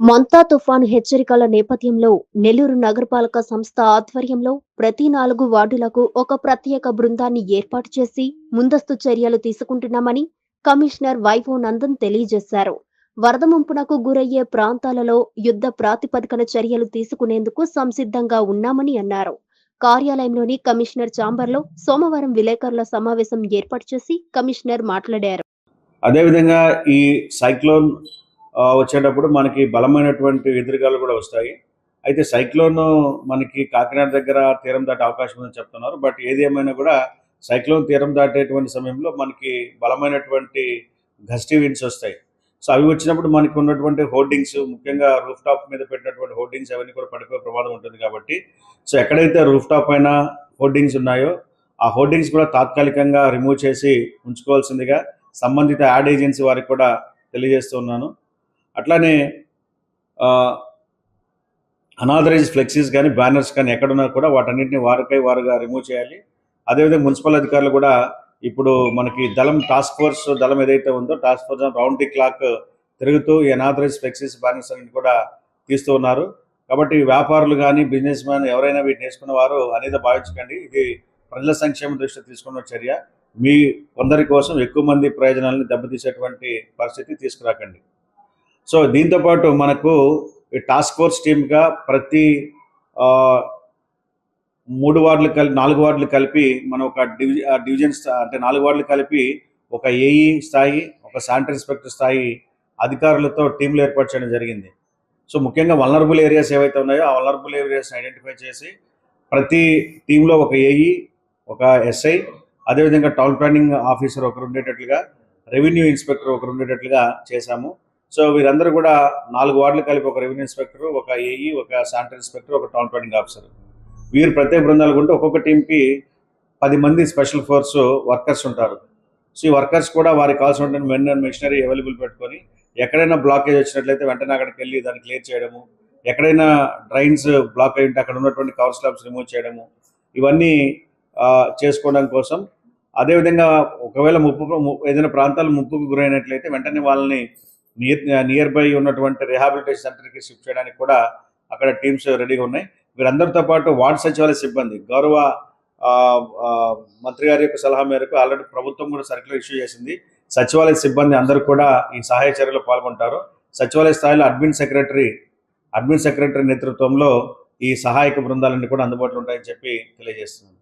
మంతా తుఫాను హెచ్చరికల నేపథ్యంలో నెల్లూరు నగరపాలక సంస్థ ఆధ్వర్యంలో ప్రతి నాలుగు వార్డులకు ఒక ప్రత్యేక బృందాన్ని ఏర్పాటు చేసి ముందస్తు చర్యలు తీసుకుంటున్నామని కమిషనర్ వైవో నందన్ తెలియజేశారు. వరద ముంపునకు గురయ్యే ప్రాంతాలలో యుద్ధ ప్రాతిపదికన చర్యలు తీసుకునేందుకు సంసిద్ధంగా ఉన్నామని అన్నారు. కార్యాలయంలోని కమిషనర్ ఛాంబర్లో సోమవారం విలేకరుల సమావేశం ఏర్పాటు చేసి కమిషనర్ మాట్లాడారు. అదేవిధంగా ఈ సైక్లోన్ వచ్చేటప్పుడు మనకి బలమైనటువంటి ఎదురుగాలు కూడా వస్తాయి. అయితే సైక్లోన్ మనకి కాకినాడ దగ్గర తీరం దాటే అవకాశం ఉందని చెప్తున్నారు. బట్ ఏది ఏమైనా కూడా సైక్లోన్ తీరం దాటేటువంటి సమయంలో మనకి బలమైనటువంటి గస్టీ విండ్స్ వస్తాయి. సో అవి వచ్చినప్పుడు మనకి ఉన్నటువంటి హోర్డింగ్స్ ముఖ్యంగా రూఫ్ టాప్ మీద పెట్టినటువంటి హోర్డింగ్స్ అవన్నీ కూడా పడిపోయే ప్రమాదం ఉంటుంది కాబట్టి సో ఎక్కడైతే రూఫ్ టాప్ పైన హోర్డింగ్స్ ఉన్నాయో ఆ హోర్డింగ్స్ కూడా తాత్కాలికంగా రిమూవ్ చేసి ఉంచుకోవాల్సిందిగా సంబంధిత యాడ్ ఏజెన్సీ వారికి కూడా తెలియజేస్తున్నాను అట్లానే అనాథరైజ్ ఫ్లెక్సీస్ కానీ బ్యానర్స్ కానీ ఎక్కడున్నా కూడా వాటన్నిటిని వారికై వారుగా రిమూవ్ చేయాలి. అదేవిధంగా మున్సిపల్ అధికారులు కూడా ఇప్పుడు మనకి దళం టాస్క్ ఫోర్స్ దళం ఏదైతే ఉందో task force round the clock తిరుగుతూ ఈ అనాథరైజ్ ఫ్లెక్సీస్ బ్యానర్స్ అన్ని కూడా తీస్తూ ఉన్నారు. కాబట్టి వ్యాపారులు కానీ బిజినెస్ మ్యాన్ ఎవరైనా వీటిని నేర్చుకున్న వారు అనేది భావించకండి. ఇది ప్రజల సంక్షేమ దృష్ట్యా తీసుకున్న చర్య. మీ కొందరి కోసం ఎక్కువ మంది ప్రయోజనాలను దెబ్బతీసేటువంటి పరిస్థితి తీసుకురాకండి. సో దీంతో పాటు మనకు ఈ టాస్క్ ఫోర్స్ టీమ్గా ప్రతి మూడు వార్డులు కలిపి నాలుగు వార్డులు కలిపి మనం ఒక డివిజ డివిజన్ అంటే నాలుగు వార్డులు కలిపి ఒక ఏఈ స్థాయి ఒక శానిటరీ ఇన్స్పెక్టర్ స్థాయి అధికారులతో టీంలు ఏర్పాటు చేయడం జరిగింది. సో ముఖ్యంగా వలనరబుల్ ఏరియాస్ ఏవైతే ఉన్నాయో ఆ వలనరబుల్ ఏరియాస్ ఐడెంటిఫై చేసి ప్రతి టీంలో ఒక ఏఈ ఒక ఎస్ఐ అదేవిధంగా టౌన్ ప్లానింగ్ ఆఫీసర్ ఒకరు ఉండేటట్లుగా రెవెన్యూ ఇన్స్పెక్టర్ ఒకరు ఉండేటట్లుగా చేశాము. సో వీరందరూ కూడా నాలుగు వార్డులు కలిపి ఒక రెవెన్యూ ఇన్స్పెక్టర్ ఒక ఏఈ ఒక శానిటరీ ఇన్స్పెక్టర్ ఒక టౌన్ ప్లానింగ్ ఆఫీసర్. వీరు ప్రత్యేక బృందాలు ఉంటే ఒక్కొక్క టీంకి పది మంది స్పెషల్ ఫోర్స్ వర్కర్స్ ఉంటారు. సో ఈ వర్కర్స్ కూడా వారికి కావాల్సినటువంటి మెన్ అండ్ మెషినరీ అవైలబుల్ పెట్టుకొని ఎక్కడైనా బ్లాకేజ్ వచ్చినట్లయితే వెంటనే అక్కడికి వెళ్ళి దాన్ని క్లియర్ చేయడము ఎక్కడైనా డ్రైన్స్ బ్లాక్ అయి ఉంటే అక్కడ ఉన్నటువంటి కవర్ స్లాబ్స్ రిమూవ్ చేయడము ఇవన్నీ చేసుకోవడం కోసం. అదేవిధంగా ఒకవేళ ముప్పు ము- ఏదైనా ప్రాంతాలు ముప్పుకు గురైనట్లయితే వెంటనే వాళ్ళని నియర్ నియర్ బై ఉన్నటువంటి రిహాబిలిటేషన్ సెంటర్కి షిఫ్ట్ చేయడానికి కూడా అక్కడ టీమ్స్ రెడీగా ఉన్నాయి. వీరందరితో పాటు వార్డు సచివాలయ సిబ్బంది గౌరవ మంత్రి గారి యొక్క సలహా మేరకు ఆల్రెడీ ప్రభుత్వం కూడా సర్క్యులర్ ఇష్యూ చేసింది. సచివాలయ సిబ్బంది అందరూ కూడా ఈ సహాయ చర్యలో పాల్గొంటారు. సచివాలయ స్థాయిలో అడ్మిన్ సెక్రటరీ అడ్మిన్ సెక్రటరీ నేతృత్వంలో ఈ సహాయక బృందాలన్నీ కూడా అందుబాటులో ఉంటాయని చెప్పి తెలియజేస్తున్నాను.